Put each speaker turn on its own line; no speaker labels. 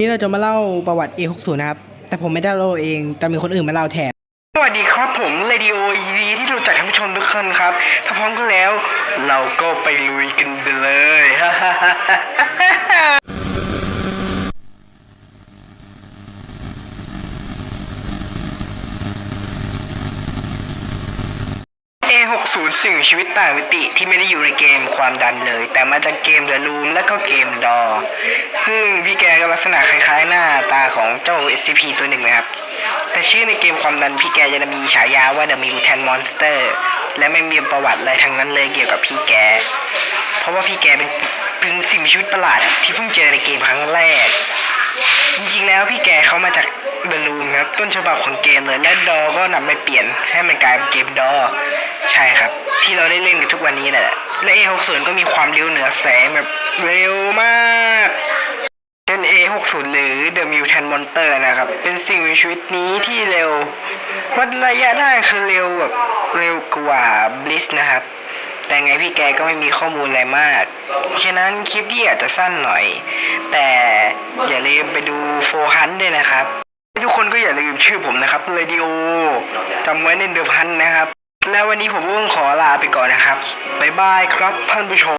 นี่เราจะมาเล่าประวัติ A60 นะครับ แต่ผมไม่ได้เล่าเอง แต่มีคนอื่นมาเล่าแทน
สวัสดีครับผมเรดิโอยีดีที่รู้จักท่านผู้ชมทุกคนครับ ถ้าพร้อมกันแล้ว เราก็ไปลุยกันไปเลย 60 สิ่งชีวิตต่างมิติที่ไม่ได้อยู่ในเกมความดันเลย แต่มาจากเกม The Room และก็เกมดอ ซึ่งพี่แกก็ลักษณะคล้ายๆ หน้าตาของเจ้า SCP ตัวหนึ่งนะครับ แต่ชื่อในเกมความดันพี่แกจะมีฉายาว่า The Mutant Monster และไม่มีประวัติอะไรทั้งนั้นเลยเกี่ยวกับพี่แก เพราะว่าพี่แกเป็นเป็นสิ่งมีชีวิตประหลาดที่เพิ่งเจอในเกมครั้งแรก ๆแล้วพี่แกเขามาจากเดลูนครับ ต้นฉบับของเกมเลยและดอก็นำไปเปลี่ยนให้มันกลายเป็นเกมดอ ใช่ครับ ที่เราได้เล่นกันทุกวันนี้แหละและ A60 ก็มีความเร็วเหนือแสงแบบเร็วมากเป็น A60 หรือ The Mutant Monster นะครับ เป็นสิ่งมีชีวิตนี้ที่เร็ววัดระยะได้คือเร็วแบบเร็วกว่า Bliss นะครับ แต่ไงพี่แกก็ไม่มีข้อมูลอะไรมาก ฉะนั้นคลิปที่อาจจะสั้นหน่อย แต่อย่าลืมไปดูโฟฮันด้วยนะครับ ทุกคนก็อย่าลืมชื่อผมนะครับเรดิโอจำไว้ในเดอะพันนะครับ แล้ววันนี้ผมก็ต้องขอลาไปก่อนนะครับบ๊ายบายครับท่านผู้ชม